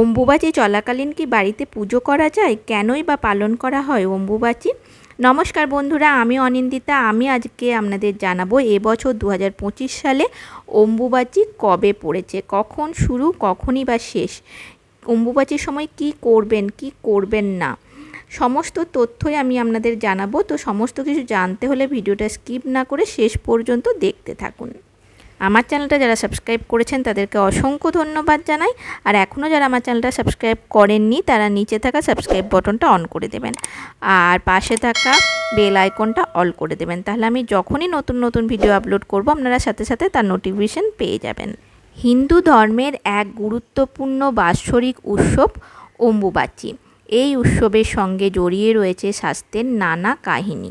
অম্বুবাচী চলাকালীন কি বাড়িতে পুজো করা যায়? কেনই বা পালন করা হয় অম্বুবাচী? নমস্কার বন্ধুরা, আমি অনিন্দিতা। আমি আজকে আপনাদের জানাব এবছর দু হাজার পঁচিশ সালে অম্বুবাচী কবে পড়েছে? কখন শুরু, কখনই বা শেষ? অম্বুবাচীর সময় কি করবেন কি করবেন না? সমস্ত তথ্যই আমি আপনাদের জানাব। তো সমস্ত কিছু জানতে হলে ভিডিওটা স্কিপ না করে শেষ পর্যন্ত দেখতে থাকুন। আমার চ্যানেলটা যারা সাবস্ক্রাইব করেছেন তাদেরকে অসংখ্য ধন্যবাদ জানাই। আর এখনও যারা আমার চ্যানেলটা সাবস্ক্রাইব করেননি, তারা নিচে থাকা সাবস্ক্রাইব বটনটা অন করে দেবেন। আর পাশে থাকা বেল আইকনটা অল করে দেবেন। তাহলে আমি যখনই নতুন নতুন ভিডিও আপলোড করব, আপনারা সাথে সাথে তার নোটিফিকেশন পেয়ে যাবেন। হিন্দু ধর্মের এক গুরুত্বপূর্ণ বাৎসরিক উৎসব অম্বুবাচী। এই উৎসবের সঙ্গে জড়িয়ে রয়েছে স্বাস্থ্যের নানা কাহিনী।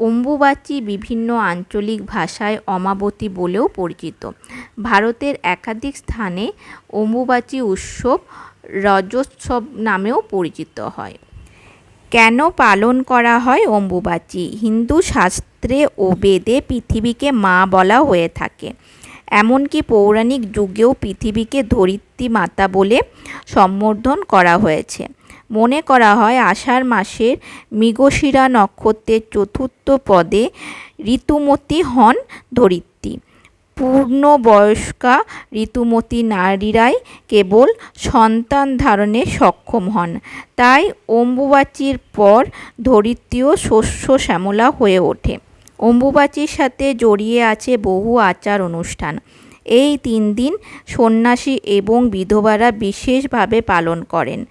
অম্বুবাচী বিভিন্ন আঞ্চলিক ভাষায় অমাবতী বলেও পরিচিত। ভারতের একাধিক স্থানে অম্বুবাচী উৎসব রজোৎসব নামেও পরিচিত হয়। কেন পালন করা হয় অম্বুবাচী? হিন্দু শাস্ত্রে ও বেদে পৃথিবীকে মা বলা হয়ে থাকে। এমনকি পৌরাণিক যুগেও পৃথিবীকে ধরিত্রী মাতা বলে সম্বোধন করা হয়েছে। মনে করা হয় আষাঢ় মাসের মৃগশিরা নক্ষত্রের চতুর্থ পদে ঋতুমতী হন ধরিত্রী। পূর্ণবয়স্কা ঋতুমতী নারীরাই কেবল সন্তান ধারণে সক্ষম হন। তাই অম্বুবাচীর পর ধরিত্রীও শস্য শ্যামলা হয়ে ওঠে। অম্বুবাচীর সাথে জড়িয়ে আছে বহু আচার অনুষ্ঠান। এই তিন দিন সন্ন্যাসী এবং বিধবারা বিশেষভাবে পালন করেন।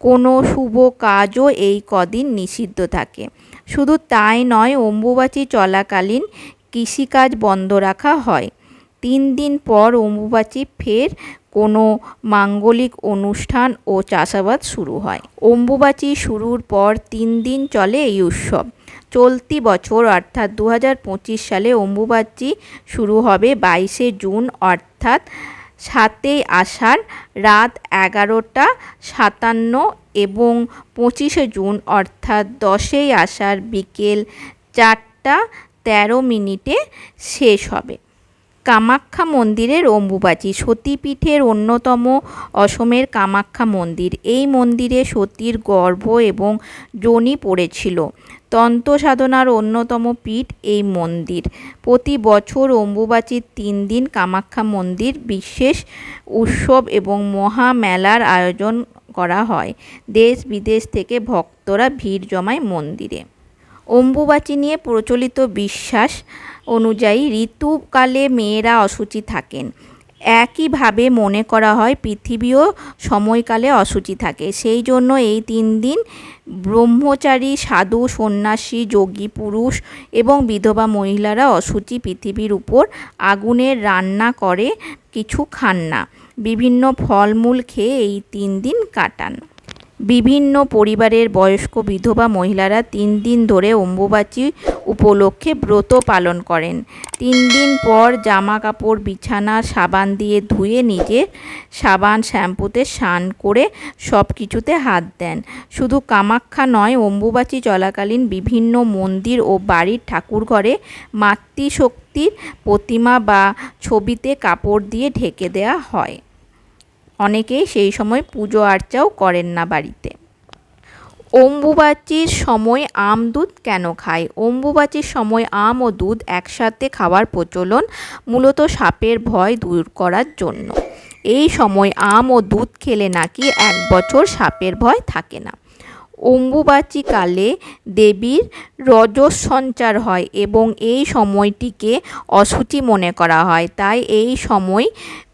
কোনো শুভ কাজও এই কদিন নিষিদ্ধ থাকে। শুধু তাই নয়, অম্বুবাচী চলাকালীন কৃষিকাজ বন্ধ রাখা হয়। তিন দিন পর অম্বুবাচী ফের কোনো মাঙ্গলিক অনুষ্ঠান ও চাষাবাদ শুরু হয়। অম্বুবাচী শুরুর পর তিন দিন চলে এই উৎসব। চলতি বছর, অর্থাৎ দু হাজার পঁচিশ সালে অম্বুবাচী শুরু হবে বাইশে জুন, অর্থাৎ সাতই আষাঢ়, রাত এগারোটা সাতান্ন এবং পঁচিশে জুন, অর্থাৎ দশই আষাঢ় বিকেল চারটা তেরো মিনিটে শেষ হবে। কামাখ্যা মন্দিরের অম্বুবাচী। সতীপীঠের অন্যতম অসমের কামাখ্যা মন্দির। এই মন্দিরে সতীর গর্ভ এবং যোনি পড়েছিল। তন্ত্র সাধনার অন্যতম পীঠ এই মন্দির। প্রতি বছর অম্বুবাচীর তিন দিন কামাখ্যা মন্দির বিশেষ উৎসব এবং মহামেলার আয়োজন করা হয়। দেশ বিদেশ থেকে ভক্তরা ভিড় জমায় মন্দিরে। অম্বুবাচী নিয়ে প্রচলিত বিশ্বাস অনুযায়ী ঋতুকালে মেয়েরা অসুচি থাকেন। একইভাবে মনে করা হয় পৃথিবীও সময়কালে অসুচি থাকে। সেই জন্য এই তিন দিন ব্রহ্মচারী, সাধু, সন্ন্যাসী, যোগী, পুরুষ এবং বিধবা মহিলারা অসুচি পৃথিবীর উপর আগুনের রান্না করে, কিছু খান না। বিভিন্ন ফলমূল খেয়ে এই তিন দিন কাটান। বিভিন্ন পরিবারের বয়স্ক বিধবা মহিলারা তিন দিন ধরে অম্বুবাচী উপলক্ষে ব্রত পালন করেন। তিন দিন পর জামা কাপড় বিছানা, সাবান দিয়ে ধুয়ে নিজে সাবান শ্যাম্পুতে স্নান করে সব কিছুতে হাত দেন। শুধু কামাখ্যা নয়, অম্বুবাচী চলাকালীন বিভিন্ন মন্দির ও বাড়ির ঠাকুরঘরে মাতৃশক্তির প্রতিমা বা ছবিতে কাপড় দিয়ে ঢেকে দেওয়া হয়। অনেকেই সেই সময় পুজো আর্চাও করেন না বাড়িতে। অম্বুবাচীর সময় আম দুধ কেন খায়? অম্বুবাচীর সময় আম ও দুধ একসাথে খাওয়ার প্রচলন মূলত সাপের ভয় দূর করার জন্য। এই সময় আম ও দুধ খেলে নাকি এক বছর সাপের ভয় থাকে না। অম্বুবাচীকালে দেবীর রজস সঞ্চার হয় এবং এই সময়টিকে অসুচি মনে করা হয়। তাই এই সময়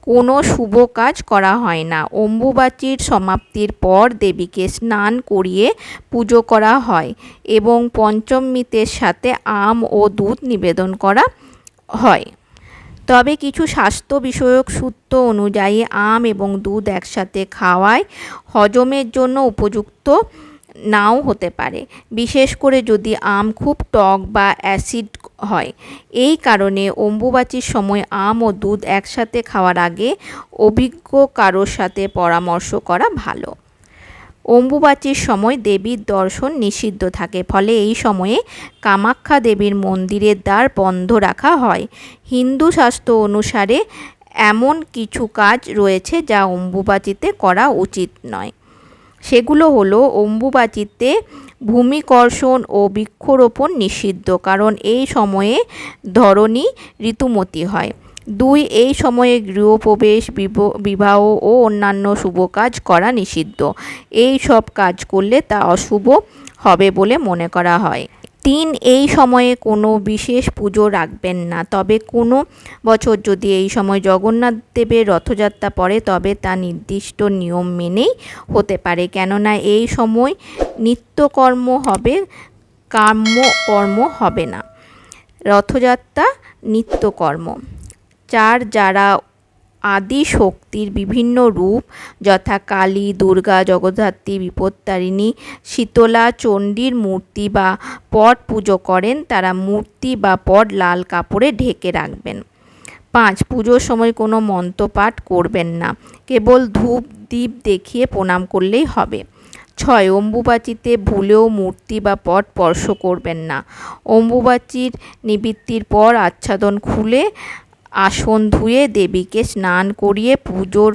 কোনো শুভ কাজ করা হয় না। অম্বুবাচীর সমাপ্তির পর দেবীকে স্নান করিয়ে পুজো করা হয় এবং পঞ্চমীতের সাথে আম ও দুধ নিবেদন করা হয়। তবে কিছু স্বাস্থ্য বিষয়ক সূত্র অনুযায়ী আম এবং দুধ একসাথে খাওয়ায় হজমের জন্য উপযুক্ত নাও হতে পারে। বিশেষ করে যদি আম খুব টক বা অ্যাসিড হয়। এই কারণে অম্বুবাচীর সময় আম ও দুধ একসাথে খাওয়ার আগে অভিজ্ঞ কারোর সাথে পরামর্শ করা ভালো। অম্বুবাচীর সময় দেবীর দর্শন নিষিদ্ধ থাকে, ফলে এই সময়ে কামাখ্যা দেবীর মন্দিরের দ্বার বন্ধ রাখা হয়। হিন্দু শাস্ত্র অনুসারে এমন কিছু কাজ রয়েছে যা অম্বুবাচীতে করা উচিত নয়। সেগুলো হলো অম্বুবাচিতে ভূমিকর্ষণ ও বৃক্ষরোপণ নিষিদ্ধ, কারণ এই সময়ে ধরণী ঋতুমতি হয়। দুই, এই সময়ে গৃহপ্রবেশ, বিব- বিবাহ ও অন্যান্য শুভ কাজ করা নিষিদ্ধ। এই সব কাজ করলে তা অশুভ হবে বলে মনে করা হয়। তিন এই সময়ে কোনো বিশেষ পুজো রাখবেন না। তবে কোনো বছর যদি এই সময় জগন্নাথ দেবের রথযাত্রা পড়ে, তবে তা নির্দিষ্ট নিয়ম মেনেই হতে পারে। কেননা এই সময় নিত্যকর্ম হবে, কাম্যকর্ম হবে না। রথযাত্রা নিত্যকর্ম। চার যারা আদি শক্তির বিভিন্ন রূপ, যথা কালী, দুর্গা, জগদ্ধাত্রী, বিপত্তারিণী, শীতলা, চণ্ডীর মূর্তি বা পট পুজো করেন, তারা মূর্তি বা পট লাল কাপড়ে ঢেকে রাখবেন। পাঁচ, পুজোর সময় কোনো মন্ত্রপাঠ করবেন না, কেবল ধূপ দ্বীপ দেখিয়ে প্রণাম করলেই হবে। ছয়, অম্বুবাচিতে ভুলেও মূর্তি বা পট স্পর্শ করবেন না। অম্বুবাচির নিবৃত্তির পর আচ্ছাদন খুলে আসন ধুয়ে দেবীকে স্নান করিয়ে পুজোর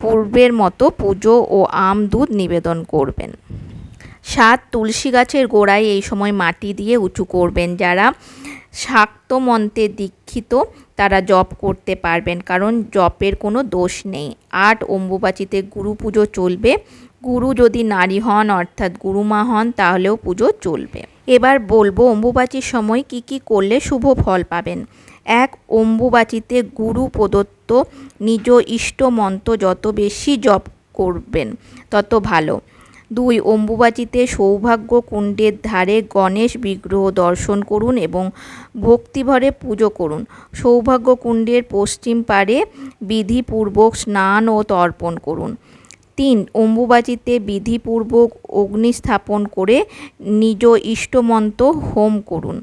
পূর্বের মতো পুজো ও আম দুধ নিবেদন করবেন। সাত তুলসী গাছের গোড়ায় এই সময় মাটি দিয়ে উঁচু করবেন। যারা শাক্ত মন্ত্রে দীক্ষিত, তারা জপ করতে পারবেন, কারণ জপের কোনো দোষ নেই। আট অম্বুবাচিতে গুরু পুজো চলবে। গুরু যদি নারী হন, অর্থাৎ গুরুমা হন, তাহলেও পুজো চলবে। এবার বলব, অম্বুবাচির সময় কি কি করলে শুভ ফল পাবেন? এক অম্বুবাচিতে গুরু প্রদত্ত নিজ ইষ্ট মন্ত্র যত বেশি জপ করবেন, তত ভালো। দুই অম্বুবাচিতে সৌভাগ্য কুণ্ডের ধারে গণেশ বিগ্রহ দর্শন করুন এবং ভক্তিভরে পুজো করুন। সৌভাগ্য কুণ্ডের পশ্চিম পারে বিধিপূর্বক স্নান ও তর্পণ করুন। তিন অম্বুবাচিতে বিধিপূর্বক অগ্নি স্থাপন করে নিজ ইষ্টমন্ত হোম করুন।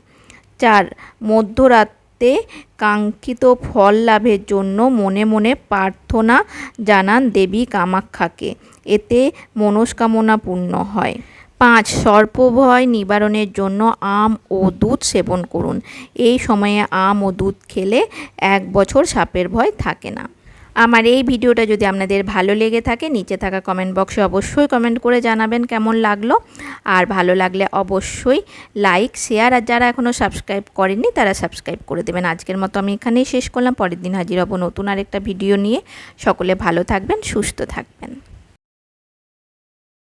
চার মধ্যরাতে কাঙ্ক্ষিত ফল লাভের জন্য মনে মনে প্রার্থনা জানান দেবী কামাক্ষাকে। এতে মনস্কামনা পূর্ণ হয়। পাঁচ, সর্পভয় নিবারণের জন্য আম ও দুধ সেবন করুন। এই সময়ে আম ও দুধ খেলে এক বছর সাপের ভয় থাকে না। আমার এই ভিডিওটা যদি আপনাদের ভালো লেগে থাকে, নিচে থাকা কমেন্ট বক্সে অবশ্যই কমেন্ট করে জানাবেন কেমন লাগল। আর ভালো লাগলে অবশ্যই লাইক শেয়ার আর যারা এখনও সাবস্ক্রাইব করেননি, তারা সাবস্ক্রাইব করে দেবেন। আজকের মতো আমি এখানেই শেষ করলাম। পরের দিন হাজির হব নতুন আরেকটা ভিডিও নিয়ে। সকলে ভালো থাকবেন, সুস্থ থাকবেন।